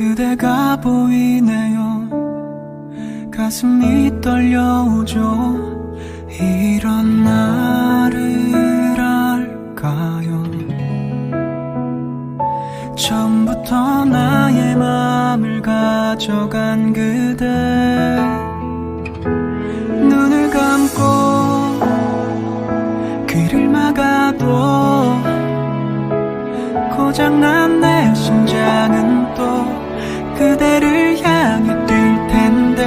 그대가 보이네요. 가슴이 떨려오죠. 이런 나를 알까요? 처음부터 나의 마음을 가져간 그대. 눈을 감고 귀를 막아도 고장난 내 심장은 또 그대를 향해 뛸 텐데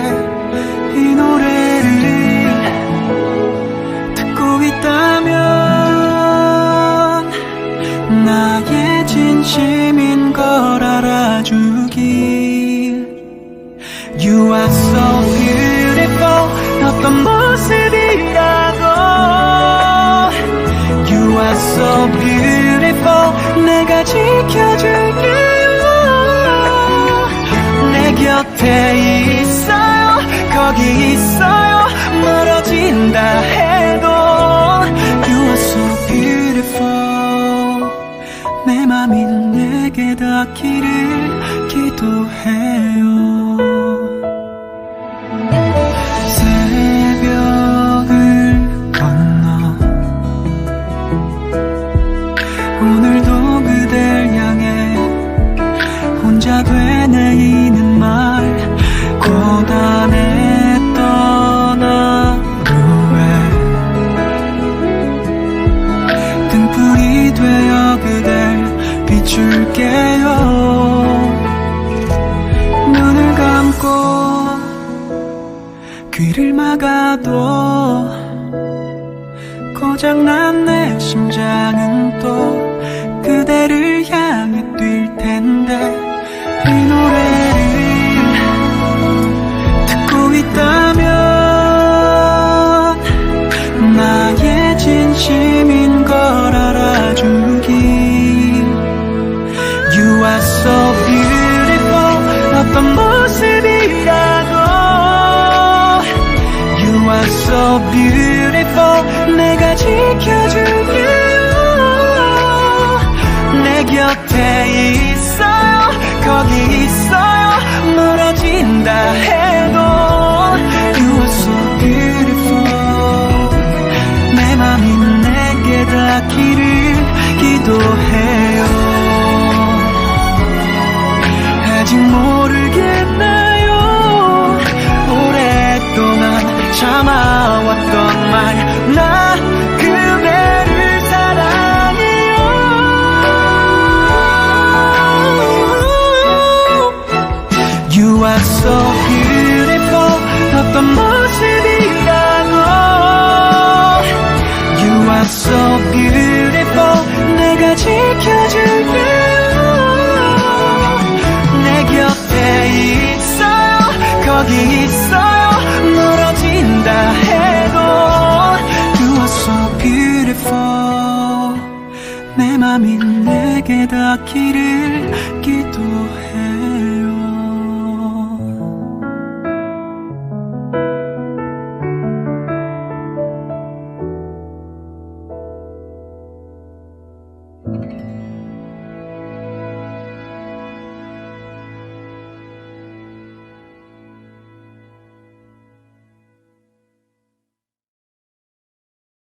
이 노래를 듣고 있다면 나의 진심인 걸 알아주길. You are so beautiful. 어떤 곁에 있어요. 거기 있어요. 멀어진다 해도 You are so beautiful. 내 맘이 내게 닿기를 기도해요 되어 그댈 비출게요. 눈을 감고 귀를 막아도 고장난 내 심장 so beautiful 내가 지켜줄게요. 내 곁에 있어요. 거기 있어요. 멀어진다 해도 You are so beautiful. 내 맘이 내게 닿기를 기도해요. 아직 모 거기 있어요. 멀어진다 해도 You are so beautiful. 내 맘이 내게 닿기를